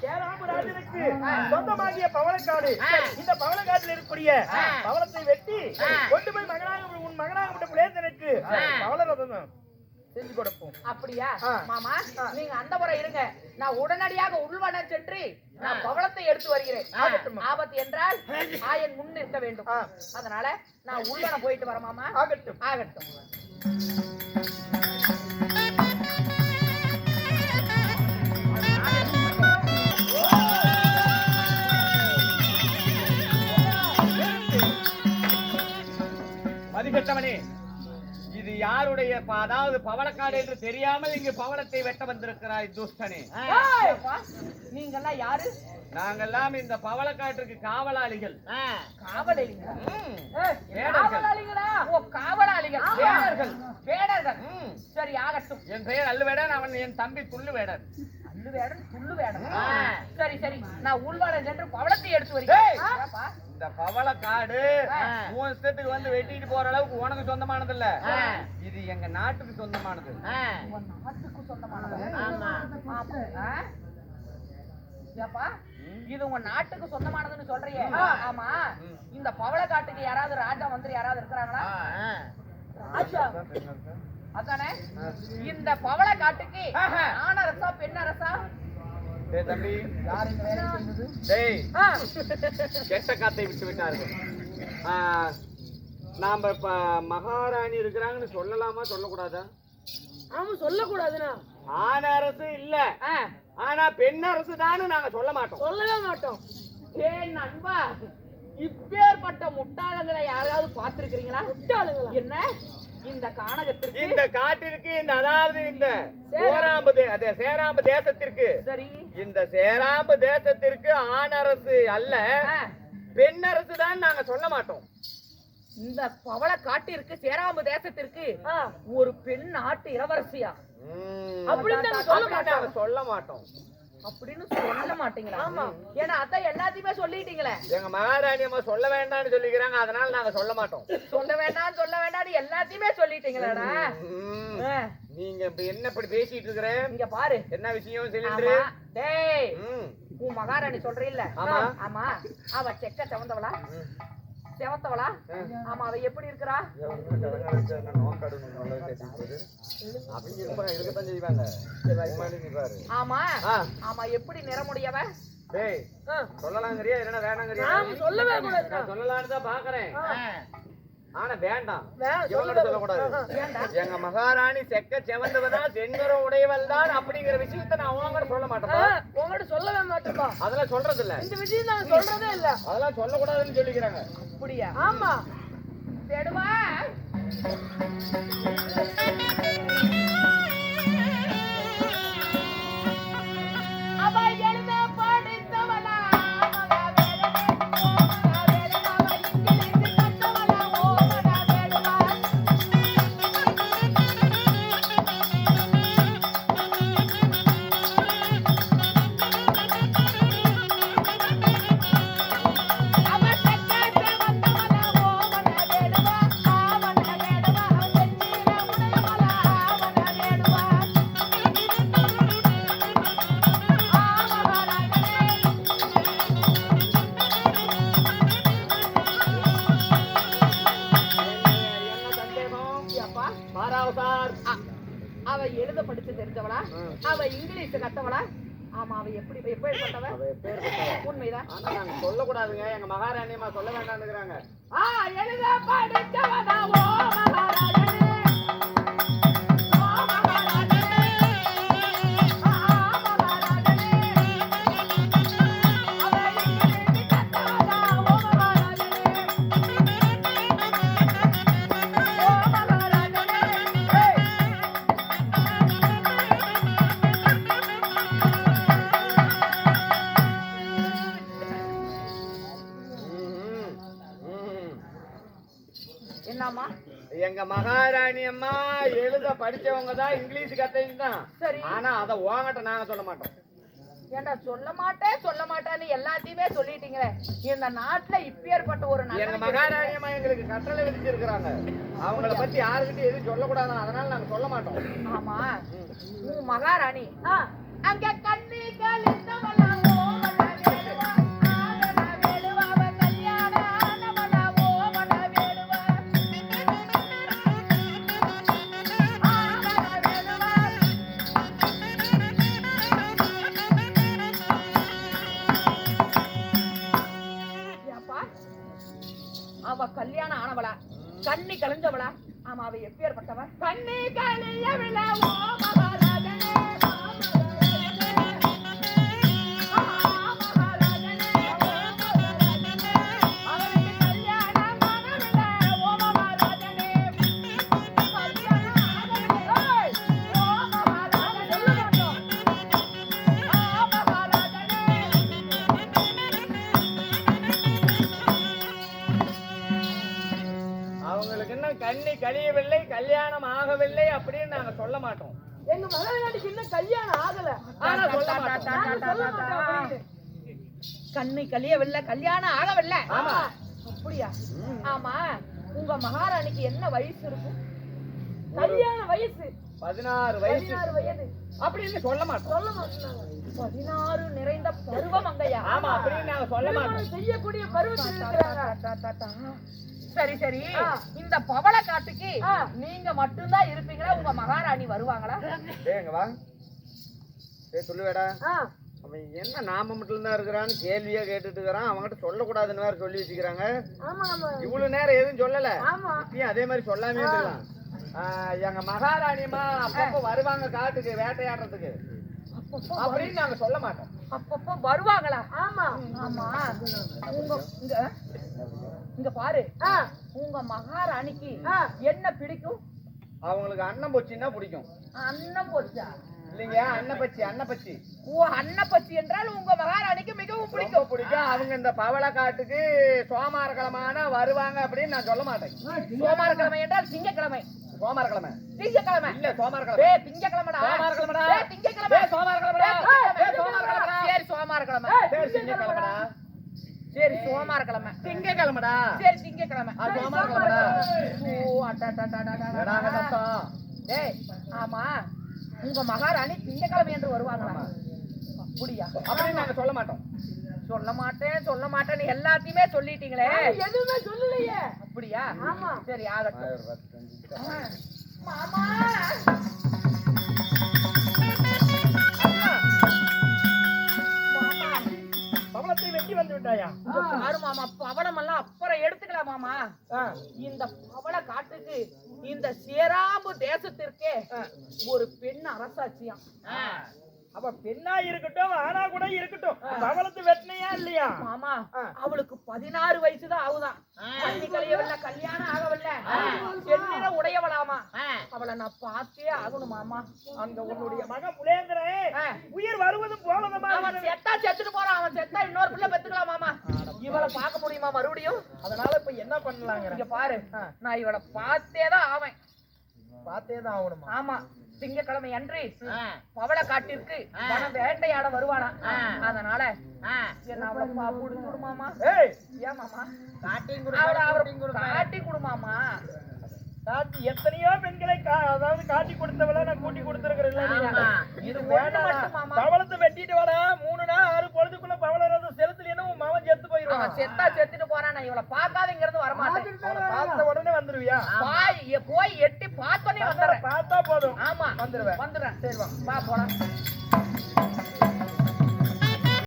சேராமராஜனுக்கு சொந்தமாகிய பவளக்காடு. இந்த பவளக்காட்டில் இருக்கக்கூடிய. பவளத்தை வெட்டி. கொண்டு போய் மகனாக உன் மகனாக விட்ட புலேந்தனுக்கு ஆ. பவளரதம் செஞ்சு கொடுப்போம். அப்படியா. மாமா நீங்க அந்த முறை இருங்க. நான் உடனடியாக உள்வனம் சென்று நான் பவளத்தை எடுத்து வருகிறேன். ஆபத்து என்றால் ஆயன் முன் இருக்க வேண்டும். அதனால நான் உள்வனம் போயிட்டு வரேன் மாமா. ஆகட்டும். ஆகட்டும். மதிக்கட்டவனே இது யாருடைய அதாவது பவளக்காடு என்று தெரியாமல் இங்கு பவளத்தை வெட்ட வந்திருக்கிறாய் துஷ்டனே. நீங்கெல்லாம் யாரு? நாங்கெல்லாம் இந்த பவளக்காட்டுக்கு காவலாளிகள். காவலாளிகளா ம். ஏய், வேடர்கள். காவலாளிகளா ஓ காவலாளிகள். வேடர்கள். வேடர்கள். சரி ஆகட்டும். என் பெயர் அல்லுவேடன் அவன் என் தம்பி துள்ளுவேடன். அல்லு வேடன் புல்லு வேடன் ஆ. சரி சரி. நான் உள்வனம் சென்று பவளத்தை எடுத்து வருகிறேன்? இந்த பவளக்காடு ஆ. உன் இஷ்டத்துக்கு வந்து வெட்டிட்டு போற அளவுக்கு உனக்கு சொந்தமானது இல்ல. இது எங்க நாட்டுக்கு சொந்தமானது. நாட்டுக்கு சொந்தமானதா? இது உங்க நாட்டுக்கு சொந்தமானதுன்னு சொல்றியே. ஆமா. இந்த பவள காட்டுக்கு யாராவது ராஜா மந்திரி யாராவது இருக்கிறாங்களா? ராஜா. அதானே? இந்த பவள காட்டுக்கு. ஆணரசா பெண்ணரசா டேய் தம்பி டேய் ஆ. கெட்ட காத்தை விட்டு விட்டார்கள். ஆ, நாம இப்ப மகாராணி இருக்கிறாங்கன்னு சொல்லலாமா சொல்லக்கூடாதா? ஆமா சொல்லக்கூடாதுண்ணா. ஆண் அரசு இல்ல. ஆனா பெண் அரசு நாங்க சொல்ல மாட்டோம். சொல்லவே மாட்டோம். ஏன் நண்பா இப்பேற்பட்ட முட்டாளங்களை யாராவது பார்த்திருக்கிறீங்களா? முட்டாளுங்களா? என்ன? இந்த கானகத்திற்கு இந்த காட்டிற்கு இந்த அதாவது இந்த சேராம்பு அதே சேராம்பு தேசத்திற்கு. சரி. இந்த சேராம்பு தேசத்திற்கு ஆண் அரசு அல்ல பெண் அரசு தான் நாங்க சொல்ல மாட்டோம். இந்த பவள காட்டிற்கு சேராம்பு தேசத்திற்கு ஒரு பெண் நாட்டு இளவரசியா. அப்படின்னு சொல்ல நாங்க சொல்ல மாட்டோம். அப்படின்னு சொல்ல மாட்டீங்களா? ஆமா. ஏன்னா அதான் எல்லாத்தையுமே சொல்லிட்டீங்களே. எங்க மகாராணி அம்மா சொல்ல வேண்டாம்னு சொல்லிக்கிறாங்க. அதனால நாங்க சொல்ல மாட்டோம். சொல்ல வேண்டாம் சொல்ல வேண்டாம் எல்லாத்தையுமே சொல்லிட்டீங்களாடா. நீங்க இப்ப என்ன இப்படி பேசிட்டு இருக்கிற? இங்க பாரு. என்ன விஷயம் சிலிண்டரு? டேய். உன் மகாராணி சொல்றீல்ல. ஆமா. ஆமா. அவ செக்க செவந்தவளா? ம். செவந்தவளா ஆமா அவ எப்படி இருக்கிறா. ஆமா ஆமா எப்படி நிறமுடையவ டேய், சொல்லலாங்கிறியா இல்லைன்னா வேணாங்கிறியா? சொல்லவே சொல்லலாம்னு தான் பாக்குறேன். ஆனா வேண்டாம். சொல்லக்கூடாது? எங்க மகாராணி செக்க செவந்தவதான் செங்கர உடையவள் தான் அப்படிங்கிற விஷயத்தை நான் அவங்ககிட்ட சொல்ல மாட்டேன் உங்ககிட்ட சொல்லவே மாட்டேப்பா அதெல்லாம் சொல்றது இல்ல இந்த விஷயம் நான் சொல்றதே இல்ல. அதெல்லாம் சொல்லக்கூடாதுன்னு சொல்லிக்கிறாங்க. அப்படியா? ஆமா. தேடுவா தெரிஞ்சவளா? அவ இங்கிலீஷ் கத்தவளா? ஆமா அவ எப்படி எப்பேற்பட்டவ? உண்மைதான். நாங்க சொல்லக்கூடாதுங்க. எங்க மகாராணி அம்மா சொல்ல வேண்டாம்னுக்குறாங்க ஆ எழுத படிச்சவனா ஓ என்னம்மா எங்க மகாராணி அம்மா எழுத படிச்சவங்க தான் இங்கிலீஷ் கத்தையும் தான். சரி. ஆனா அத உங்ககிட்ட நாங்க சொல்ல மாட்டோம். ஏண்டா சொல்ல மாட்டேன் சொல்ல மாட்டேன்னு எல்லாத்தையுமே சொல்லிட்டீங்களே. இந்த நாட்டுல இப்பேற்பட்ட ஒரு எங்க மகாராணி அம்மா எங்களுக்கு கட்டளை விதிச்சிருக்கிறாங்க. அவங்கள பத்தி யாருக்கிட்ட எதுவும் சொல்லக்கூடாது அதனால நாங்க சொல்ல மாட்டோம். ஆமா. உன் மகாராணி அங்க கண்ணி கழித்தவளா கண்ணி கலைஞ்சவளா? ஆமா அவ எப்பேற்பட்டவ கண்ணி கலையவிழா கழியவில்லை கல்யாணம் ஆகவில்லை அப்படின்னு நாங்க சொல்ல மாட்டோம். எங்க மகாராணிக்கு இன்னும் கல்யாணம் ஆகல. ஆனா சொல்ல மாட்டோம். மாட்டோம். கண்ணை கழியவில்லை கல்யாணம் ஆகவில்லை. ஆமா. அப்படியா? ஆமா. உங்க மகாராணிக்கு என்ன வயசு இருக்கும்? கல்யாண வயசு. பதினாறு வயசு. வயது. அப்படின்னு சொல்ல மாட்டோம். சொல்ல மாட்டாங்க பதினாறு நிறைந்த பருவம் அங்கையா? ஆமா அப்படின்னு நாங்க சொல்ல மாட்டோம். செய்யக்கூடிய பருவத்தில் இருக்கிறாங்க சரி சரி. இந்த பவள காட்டுக்கு. நீங்க மட்டும்தான் இருப்பீங்களா? உங்க மகாராணி வருவாங்களா? வா. டேய் சொல்லுவேடா அவன் என்ன நாம மட்டும் தான் இருக்கிறான்னு கேள்வியா கேட்டுட்டு இருக்கிறான். அவன்கிட்ட சொல்லக்கூடாதுன்னு வேற சொல்லி வச்சுக்கிறாங்க. இவ்வளவு நேரம் எதுவும் சொல்லல. இப்பயும் அதே மாதிரி சொல்லாமே இருக்கலாம் எங்க மகாராணிமா அப்பப்போ வருவாங்க காட்டுக்கு வேட்டையாடுறதுக்கு. அப்படின்னு நாங்க சொல்ல மாட்டோம். அப்பப்போ வருவாங்களா? ஆமா. ஆமா. உங்க இங்க பாரு. உங்க மகாராணிக்கு. என்ன பிடிக்கும்? அவங்களுக்கு அன்னம் பொச்சின்னா பிடிக்கும். அன்னம் போச்சா இல்லைங்க அன்னப்பச்சி அன்னப்பச்சி ஓ அன்னப்பச்சி என்றால் உங்க மகாராணிக்கு மிகவும் பிடிக்கும். பிடிக்கும். அவங்க இந்த பவள காட்டுக்கு சோமாரக்கிழமான வருவாங்க அப்படின்னு நான் சொல்ல மாட்டேன். சோமாரக்கிழமை என்றால் திங்கக்கிழமை. சோமாரக்கிழமை திங்கக்கிழமை. இல்ல சோமாரக்கிழமை டேய் திங்கக்கிழமைடா. சோமாரக்கிழமைடா. டேய் திங்கக்கிழமை. டேய் சோமாரக்கிழமைடா. டேய் சோமாரக்கிழமைடா. சரி சோமாரக்கிழமை சரி திங்கக்கிழமைடா. சரி சோமாரக்கிழமை திங்கக்கிழமைடா. சரி திங்கக்கிழமை. சோமாரக்கிழமைடா ஓ சத்தம் டேய் ஆமா உங்க மகாராணி திங்கக்கிழமை என்று வருவாங்களா அப்படியா அப்படின்னு நாங்க சொல்ல மாட்டோம் சொல்ல மாட்டேன் சொல்ல மாட்டேன்னு எல்லாத்தையுமே சொல்லிட்டீங்களே. எதுவுமே சொல்லலையே அப்படியா? ஆமா. சரி ஆகட்டும். மாமா. விட்டாயா? பாரு மாமா பவளம் எல்லாம் அப்புறம் எடுத்துக்கலாம் மாமா. இந்த பவள காட்டுக்கு இந்த சேராம்பு தேசத்திற்கே ஒரு பெண் அரசாட்சியாம். அப்ப பெண்ணா இருக்கட்டும் ஆனா கூட இருக்கட்டும். பவளத்தை வெட்டினையா இல்லையா? மாமா. அவளுக்கு பதினாறு வயசுதான் ஆகுதான் கழியவில்லை கல்யாணம் ஆகவில்லை. சென்னிட உடையவளாமா? அவளை நான் பார்த்தே ஆகணும் மாமா. அங்க உன்னுடைய மகன் புலேந்திரன். உயிர் வருவதும் போவதுமா அவன் செத்தா செத்துட்டு போறான் அவன் செத்தா இன்னொரு பிள்ளை பெத்துக்கலாம் மாமா. இவளை பார்க்க முடியுமா மறுபடியும்? அதனால இப்ப என்ன பண்ணலாங்கிற? இங்க பாரு நான் இவளை பார்த்தே தான் ஆவேன். பார்த்தே தான் ஆகணுமா? ஆமா. திங்கக்கிழமை அன்று பவள காட்டிற்கு வனம் வேட்டையாட வருவானா? அதனால நான் அவளை பா- கொடுத்து விடுமாமா. ஏய். ஏன் மாமா காட்டி கொடுமாமா. காட்டி எத்தனையோ பெண்களை அதாவது காட்டி கொடுத்தவள நான் கூட்டி கொடுத்துருக்கிறேன் இது. பவளத்தை வெட்டிட்டு வாடா. மூணு நாள் ஆறு பொழுதுக்குள்ள பவளம் செலுத்தலைன்னா உன் செத்து போயிருவான் செத்தா செத்துட்டு போறான். நான் இவளை பார்க்காதங்கிறது வரமாட்டேன் அவனை பார்த்த உடனே வந்துருவியா பாய் எ- வந்துடுவேன் வந்துடுறேன். சரி வா. வா போலாம்.